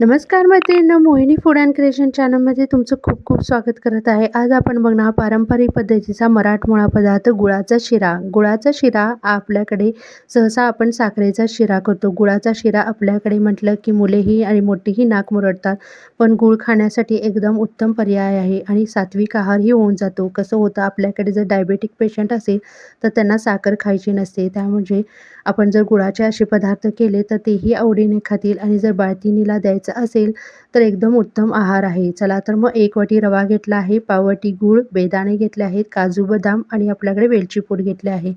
नमस्कार मैत्रिणींना मोहिनी food and creation चॅनलमध्ये तुमचं खूप खूप स्वागत करत आहे. आज आपण बघणार पारंपरिक पद्धतीचा मराठमोळा पदार्थ गुळाचा शिरा. गुळाचा शिरा आपल्याकडे सहसा आपण साखरेचा शिरा करतो. गुळाचा शिरा आपल्याकडे म्हटलं की मुलेही आणि मोठीही नाक मुरडतात पण गुळ खाण्यासाठी एकदम उत्तम पर्याय आहे आणि सात्विक आहारही होऊन जातो. कसं होतं आपल्याकडे जर डायबेटिक पेशंट असेल तर त्यांना साखर खायची नसते. त्यामुळे आपण जर गुळाचे असे पदार्थ केले तर तेही आवडीने खातील आणि जर बाळतिणीला द्यायचं असेल तर एकदम उत्तम आहार आहे. चला तर मग एक वाटी रवा घेतला आहे पाववाटी गूळ बेदाणे घेतले आहेत काजू बदाम आणि आपल्याकडे वेलची पूड घेतली आहे.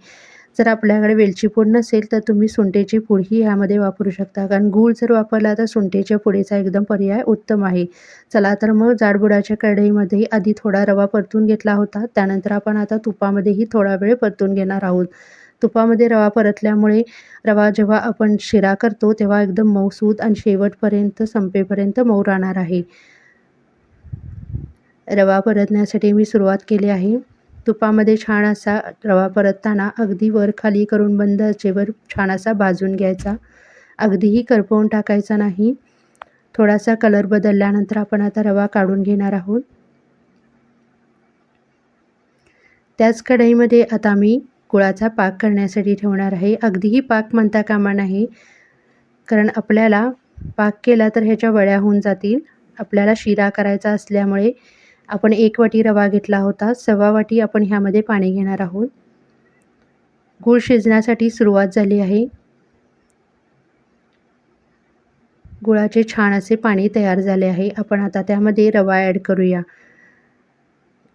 जर आपल्याकडे वेलची पूड नसेल तर तुम्ही सुंठेची पूडही ह्यामध्ये वापरू शकता. कारण गूळ जर वापरला तर सुंठेच्या पुडीचा एकदम पर्याय उत्तम आहे. चला तर मग जाडबुडाच्या कढईमध्ये आधी थोडा रवा परतून घेतला होता. त्यानंतर आपण आता तुपामध्येही थोडा वेळ परतून घेणार आहोत. तुपामध्ये रवा परतल्यामुळे रवा जेव्हा आपण शिरा करतो तेव्हा एकदम मऊसूद आणि शेवटपर्यंत संपेपर्यंत मऊ राहणार आहे. रवा परतण्यासाठी मी सुरुवात केली आहे. तुपामध्ये छान असा रवा परतताना अगदी वर खाली करून बंद आचेवर छान असा भाजून घ्यायचा. अगदीही करपवून टाकायचा नाही. थोडासा कलर बदलल्यानंतर आपण आता रवा काढून घेणार आहोत. त्याच कढईमध्ये आता मी गुळाचा पाक करण्यासाठी ठेवणार आहे. अगदीही पाक म्हणता कामा नाही. कारण आपल्याला पाक केला तर ह्याच्या वड्या होऊन जातील. आपल्याला शिरा करायचा असल्यामुळे आपण एक वाटी रवा घेतला होता. सव्वा वाटी आपण ह्यामध्ये पाणी घेणार आहोत. गूळ शिजण्यासाठी सुरुवात झाली आहे. गुळाचे छान असे पाणी तयार झाले आहे. आपण आता त्यामध्ये रवा ॲड करूया.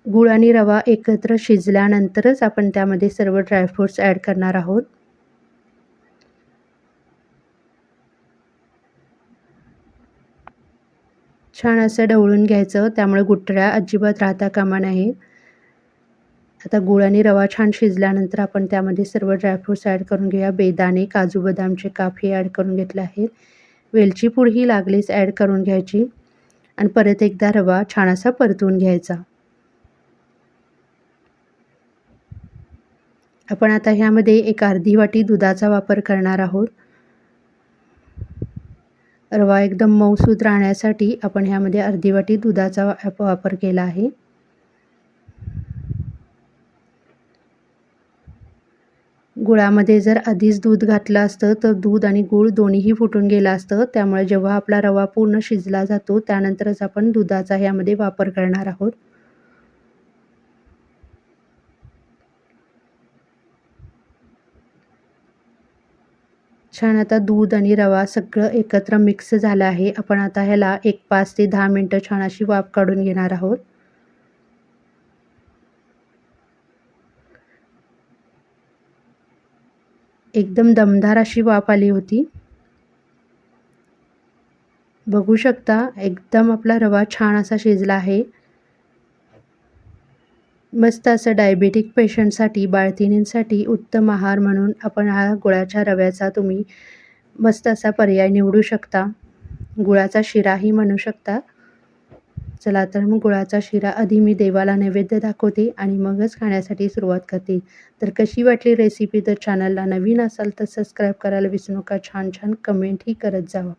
गूळ आणि रवा एकत्र शिजल्यानंतरच आपण त्यामध्ये सर्व ड्रायफ्रूट्स ॲड करणार आहोत. छान असं ढवळून घ्यायचं त्यामुळे गुठळ्या अजिबात राहता कामा नाही आता गुळ आणि रवा छान शिजल्यानंतर आपण त्यामध्ये सर्व ड्रायफ्रूट्स ॲड करून घेऊया. बेदाणे काजू बदामचे काप हे ॲड करून घेतले आहेत. वेलची पूड ही लागलीच ॲड करून घ्यायची. आणि परत एकदा रवा छान असा परतून घ्यायचा. आपण आता ह्यामध्ये एक अर्धी वाटी दुधाचा वापर करणार आहोत. रवा एकदम मऊसूद राहण्यासाठी आपण ह्यामध्ये अर्धी वाटी दुधाचा वापर केला आहे. गुळामध्ये जर आधीच दूध घातलं असतं तर दूध आणि गूळ दोन्हीही फुटून गेलं असतं. त्यामुळे जेव्हा आपला रवा पूर्ण शिजला जातो त्यानंतरच आपण दुधाचा ह्यामध्ये वापर करणार आहोत. छान. आता दूध आणि रवा सगळं एकत्र मिक्स झालं आहे. आपण आता ह्याला एक पाच ते दहा मिनटं छान अशी वाफ काढून घेणार आहोत. एकदम दमदार अशी वाफ आली होती. बघू शकता एकदम आपला रवा छान असा शिजला आहे. मस्त असं डायबेटिक पेशंटसाठी बाळतिणींसाठी उत्तम आहार म्हणून आपण हा गुळाच्या रव्याचा तुम्ही मस्त असा पर्याय निवडू शकता. गुळाचा शिराही म्हणू शकता. चला तर मग गुळाचा शिरा आधी मी देवाला नैवेद्य दाखवते आणि मगच खाण्यासाठी सुरुवात करते. तर कशी वाटली रेसिपी तर चॅनलला नवीन असाल तर सबस्क्राईब करायला विसरू नका. छान छान कमेंटही करत जावा.